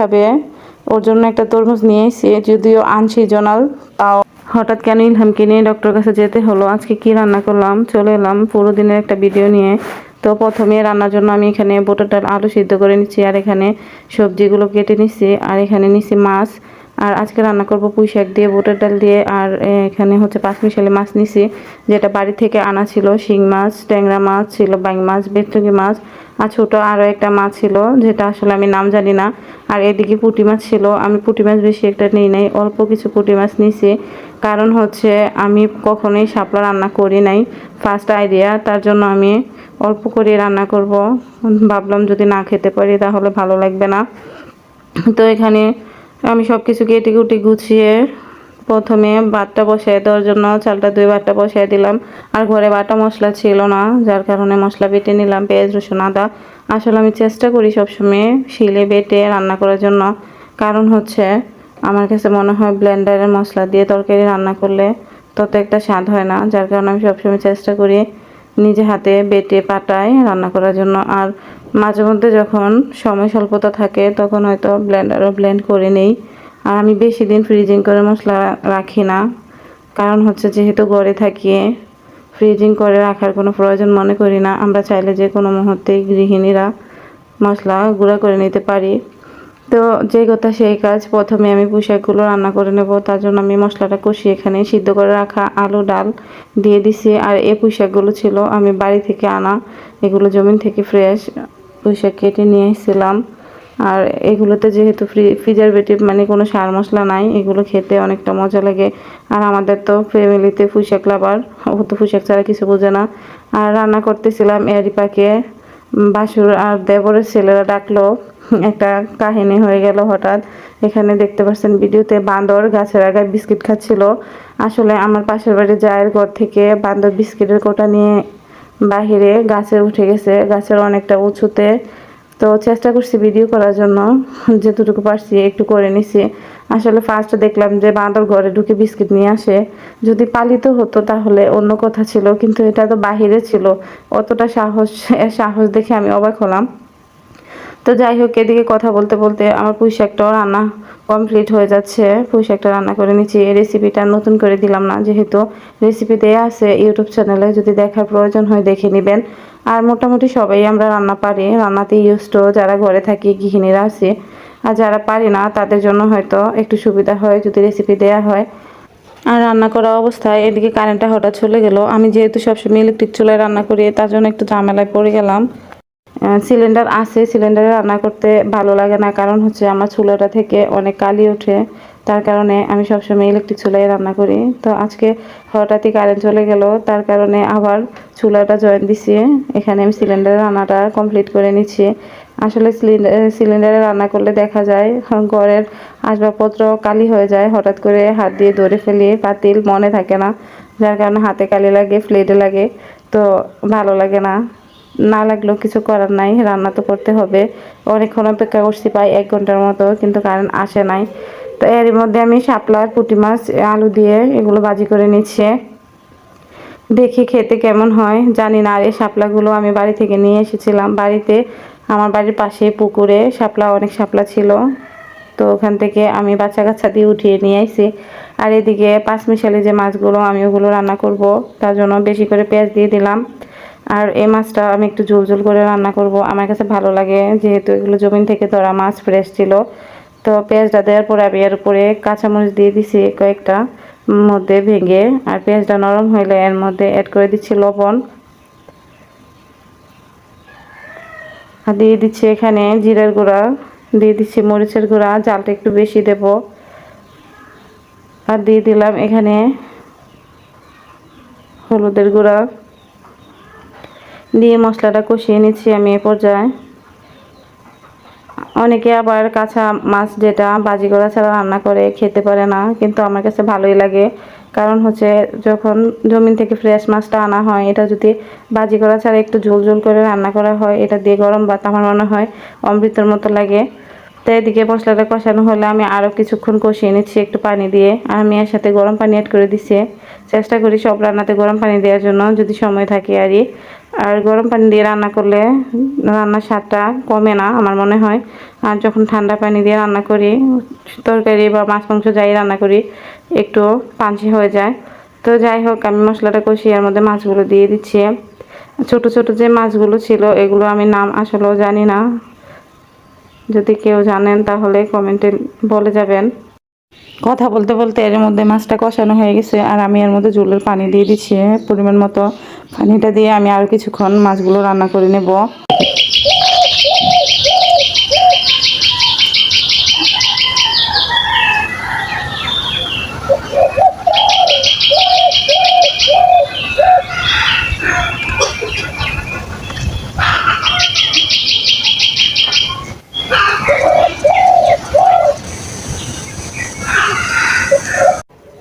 খাবে। ওর জন্য একটা তরমুজ নিয়ে এসেছি যদিও আনসিজনাল, তাও হঠাৎ কেন ইলহামকে নিয়ে ডক্টর কাছে যেতে হলো। আজকে কি রান্না করলাম? চলে এলাম পুরো দিনের একটা ভিডিও নিয়ে। তো প্রথমে রান্নার জন্য আমি এখানে বোটার ডাল, আলু সিদ্ধ করে নিচ্ছি, আর এখানে সবজিগুলো কেটে নিচ্ছি, আর এখানে নিচ্ছি মাছ। আর আজকে রান্না করব পুঁই শাক দিয়ে, বুটের ডাল দিয়ে, আর এখানে হচ্ছে পাঁচমিশালি মাছ নিছি, যেটা বাড়ি থেকে আনা ছিল, শিং মাছ, ট্যাংরা মাছ ছিল, বাইং মাছ বেতকি মাছ, আর ছোটো আরও একটা মাছ ছিল, যেটা আসলে আমি নাম জানি না, আর এদিকে পুঁটি মাছ ছিল, আমি পুঁটি মাছ বেশি একটা নিই নাই, অল্প কিছু পুঁটি মাছ নিছি, কারণ হচ্ছে আমি কখনোই শাপলা রান্না করি নাই ফার্স্ট আইডিয়া তার জন্য আমি অল্প করে রান্না করব, ভাবলাম যদি না খেতে পারি তাহলে ভালো লাগবে না, তো এখানে আমি সব কিছু কেটে কুটে গুছিয়ে প্রথমে বাটটা বসাই দেওয়ার জন্য চালটা দুই বাটটা বসাই দিলাম। আর ঘরে বাটা মশলা ছিল না, যার কারণে মশলা বেটে নিলাম, পেঁয়াজ, রসুন, আদা। আসলে আমি চেষ্টা করি সবসময় শিলে বেটে রান্না করার জন্য। কারণ হচ্ছে আমার কাছে মনে হয় ব্লেন্ডারের মশলা দিয়ে তরকারি রান্না করলে তত একটা স্বাদ হয় না, যার কারণে আমি সবসময় চেষ্টা করি নিজে হাতে বেটে পাটায় রান্না করার জন্য। আর মাঝে মধ্যে যখন সময় স্বল্পতা থাকে, তখন হয়তো ব্লেন্ডারও ব্লেন্ড করে নেই। আর আমি বেশি দিন ফ্রিজিং করে মশলা রাখি না। কারণ হচ্ছে যেহেতু গড়ে থাকি ফ্রিজিং করে রাখার কোনো প্রয়োজন মনে করি না। আমরা চাইলে যে কোনো মুহূর্তেই গৃহিণীরা মশলা গুঁড়া করে নিতে পারি। তো যে কথা সেই কাজ। প্রথমে আমি পুঁশাকগুলো রান্না করে নেব। তার জন্য আমি মশলাটা কষিয়ে এখানে সিদ্ধ করে রাখা আলু, ডাল দিয়ে দিছি। আর এই পুঁশাকগুলো ছিল আমি বাড়ি থেকে আনা। এগুলো জমিন থেকে ফ্রেশ পুঁশাক কেটে নিয়ে এসেছিলাম। আর এগুলোতে যেহেতু ফ্রি প্রিজারভেটিভ মানে কোনো সার মশলা নাই, এগুলো খেতে অনেকটা মজা লাগে। আর আমাদের তো ফ্যামিলিতে পুঁশাক লাভার ও তো পুঁশাক ছাড়া কিছু বোঝে না। আর রান্না করতেছিলাম এরি পাকে বাসুর আর দেবরের ছেলেরা ডাকলো। একটা কাহিনী হয়ে গেল হঠাৎ। এখানে দেখতে পাচ্ছেন ভিডিওতে বান্দর গাছের আগায় বিস্কিট খাচ্ছিল। আসলে আমার পাশের বাড়ির জায়ের ঘর থেকে বান্দর বিস্কিটের কোটা নিয়ে বাহিরে গাছে উঠে গেছে, গাছের অনেকটা উঁচুতে। তো চেষ্টা করছি ভিডিও করার জন্য যেতটুকু পারছি একটু করে নিছি। আসলে ফার্স্ট দেখলাম যে বাঁদর ঘরে ঢুকে বিস্কিট নিয়ে আসে। যদি পালিত হতো তাহলে অন্য কথা ছিল, কিন্তু এটা তো বাহিরে ছিল। অতটা সাহস সাহস দেখে আমি অবাক হলাম। তো যাই হোক, এদিকে কথা বলতে বলতে আমার পুঁই শাকটাও রান্না কমপ্লিট হয়ে যাচ্ছে। পুঁই শাকটা রান্না করে নিচ্ছি। এই রেসিপিটা নতুন করে দিলাম না, যেহেতু রেসিপি দেওয়া আছে ইউটিউব চ্যানেলে যদি দেখার প্রয়োজন হয় দেখে নেবেন। আর মোটামুটি সবাই আমরা রান্না পারি। রান্নাতে ইউজড যারা ঘরে থাকি, গৃহিণীরা আছে। আর যারা পারি না, তাদের জন্য হয়তো একটু সুবিধা হয় যদি রেসিপি দেওয়া হয়। আর রান্না করা অবস্থায় এদিকে কারেন্টটা হঠাৎ চলে গেল। আমি যেহেতু সবসময় ইলেকট্রিক চুলায় রান্না করি, তার জন্য একটু ঝামেলায় পড়ে গেলাম। সিলিন্ডার আছে সিলিন্ডারে রান্না করতে ভালো লাগে না, কারণ হচ্ছে আমার চুলাটা থেকে অনেক কালি ওঠে। তার কারণে আমি সবসময় ইলেকট্রিক চুলায় রান্না করি। তো আজকে হঠাৎই কারেন্ট চলে গেল, তার কারণে আবার চুলাটা জয়েন দিছি। এখানে আমি সিলিন্ডারে রান্নাটা কমপ্লিট করে নিচ্ছি। আসলে সিলিন্ডারে রান্না করলে দেখা যায়, ঘরের আসবাবপত্র কালি হয়ে যায়, হঠাৎ করে হাত দিয়ে ধরে ফেলি, পাতিল মনে থাকে না, যার কারণে হাতে কালি লাগে ফ্লেটে লাগে, তো ভালো লাগে না। না লাগলেও কিছু করার নাই, রান্না তো করতে হবে। অনেকক্ষণ অপেক্ষা করছি প্রায় এক ঘণ্টার মতো, কিন্তু কারেন্ট আসে নাই। তো এর মধ্যে আমি শাপলা পুঁটি মাছ, আলু দিয়ে এগুলো বাজি করে নিচ্ছে। দেখি খেতে কেমন হয়, জানি না। আর এই শাপলাগুলো আমি বাড়ি থেকে নিয়ে এসেছিলাম। বাড়িতে আমার বাড়ির পাশে পুকুরে শাপলা, অনেক শাপলা ছিল। তো ওখান থেকে আমি বাচ্চা কাচ্চা দিয়ে উঠিয়ে নিয়ে আইছি। আর এদিকে পাঁচ মিশালি যে মাছগুলো, আমি ওগুলো রান্না করব। তার জন্য বেশি করে পেঁয়াজ দিয়ে দিলাম। আর এই মাছটা আমি একটু ঝোল ঝোল করে রান্না করব। আমার কাছে ভালো লাগে, যেহেতু এগুলো জমিন থেকে ধরা মাছ ফ্রেশ ছিল। তো পেঁয়াজটা দেওয়ার পরে আমি এর উপরে কাঁচামরিচ দিয়ে দিছি কয়েকটা মধ্যে ভেঙে, আর পেঁয়াজটা নরম হইলে এর মধ্যে অ্যাড করে দিচ্ছি লবণ। আর দিয়ে দিচ্ছি এখানে জিরার গুঁড়া, দিয়ে দিচ্ছি মরিচের গুঁড়া, জালটা একটু বেশি দেব। আর দিয়ে দিলাম এখানে হলুদের গুঁড়া। দিয়ে মশলাটা কষিয়ে নিচ্ছি আমি এ পর্যায়ে। অনেকে আবার কাঁচা মাছ যেটা বাজি করা ছাড়া রান্না করে খেতে পারে না, কিন্তু আমার কাছে ভালোই লাগে। কারণ হচ্ছে যখন জমিন থেকে ফ্রেশ মাছটা আনা হয়, এটা যদি বাজি করা ছাড়া একটু ঝোল ঝোল করে রান্না করা হয়, এটা দিয়ে গরম ভাত আমার মনে হয় অমৃতের মতো লাগে। তো এদিকে মশলাটা কষানো হলে আমি আরও কিছুক্ষণ কষিয়ে নিচ্ছি একটু পানি দিয়ে। আর আমি এর সাথে গরম পানি অ্যাড করে দিচ্ছি চেষ্টা করি সব রান্নাতে গরম পানি দেওয়ার জন্য, যদি সময় থাকে আরই। আর গরম পানি দিয়ে রান্না করলে রান্নার স্বাদটা কমে না, আমার মনে হয়। আর যখন ঠান্ডা পানি দিয়ে রান্না করি, তরকারি বা মাছ মাংস যাই রান্না করি, একটু পাঞ্চি হয়ে যায়। তো যাই হোক, আমি মশলাটা কষিয়ে এর মধ্যে মাছগুলো দিয়ে দিচ্ছি। ছোট ছোট যে মাছগুলো ছিল, এগুলো আমি নাম আসলেও জানি না। যদি কেউ জানেন, তাহলে কমেন্টে বলে যাবেন। কথা বলতে বলতে এর মধ্যে মাছটা কষানো হয়ে গেছে, আর আমি এর মধ্যে জলের পানি দিয়ে দিচ্ছি। পরিমাণ মতো পানিটা দিয়ে আমি আরও কিছুক্ষণ মাছগুলো রান্না করে নেব।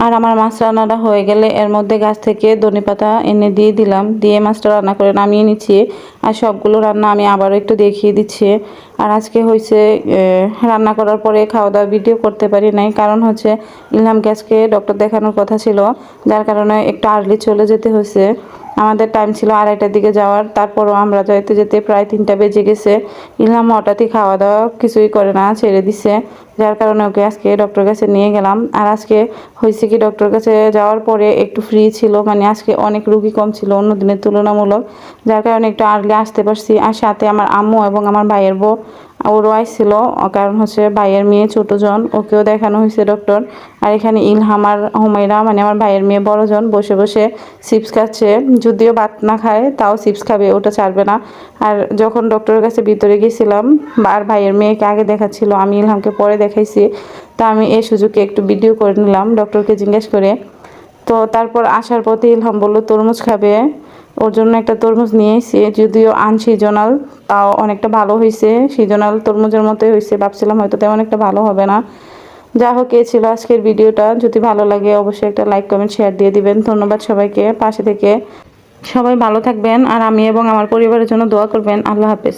আর আমার মাছ রান্নাটা হয়ে গেলে এর মধ্যে গাছ থেকে ধনে পাতা এনে দিয়ে দিলাম। দিয়ে মাছটা রান্না করে নামিয়ে নিচ্ছি। আর সবগুলো রান্না আমি আবারও একটু দেখিয়ে দিচ্ছি। আর আজকে হয়েছে রান্না করার পরে খাওয়া দাওয়া ভিডিও করতে পারি নাই। কারণ হচ্ছে ইলহাম গ্যাসকে ডক্টর দেখানোর কথা ছিল। যার কারণে একটু আর্লি চলে যেতে হয়েছে আমাদের টাইম ছিল আড়াইটার দিকে যাওয়ার। তারপরও আমরা যাইতে যেতে প্রায় তিনটা বেজে গেছে। ইলহাম হঠাৎই খাওয়া দাওয়া কিছুই করে না, ছেড়ে দিছে। যার কারণে ওকে আজকে ডক্টর কাছে নিয়ে গেলাম। আর আজকে হয়েছে কি ডক্টর কাছে যাওয়ার পরে একটু ফ্রি ছিল। মানে আজকে অনেক রুগী কম ছিল অন্য দিনের তুলনামূলক। যার কারণে একটু আর্লি আসতে পারছি। আর সাথে আমার আম্মু এবং আমার ভাইয়ের বউ ওরও আইছিল কারণ হচ্ছে ভাইয়ের মেয়ে ছোটো জন, ওকেও দেখানো হয়েছে ডক্টর আর এখানে ইলহাম আর হুমাইরা মানে আমার ভাইয়ের মেয়ে বড় জন, বসে বসে চিপস খাচ্ছে। যদিও ভাত না খায়, তাও চিপস খাবে, ওটা ছাড়বে না। আর যখন ডক্টরের কাছে ভিতরে গেছিলাম, আর ভাইয়ের মেয়েকে আগে দেখাচ্ছিল, আমি ইলহামকে পরে দেখাইছি, তা আমি এই সুযোগে একটু ভিডিও করে নিলাম ডক্টরকে জিজ্ঞেস করে। তো তারপর আসার পথে ইলহাম বলল, তরমুজ খাবে? ওর জন্য একটা তরমুজ নিয়ে এসেছি যদিও আনসিজনাল, তাও অনেকটা ভালো হয়েছে সিজনাল তরমুজের মতোই হয়েছে ভাবছিলাম হয়তো তেমন একটা ভালো হবে না। যা হোক এ ছিল আজকের ভিডিওটা। যদি ভালো লাগে, অবশ্যই একটা লাইক, কমেন্ট, শেয়ার দিয়ে দিবেন। ধন্যবাদ সবাইকে পাশে থেকে। সবাই ভালো থাকবেন, আর আমি এবং আমার পরিবারের জন্য দোয়া করবেন। আল্লাহ হাফেজ।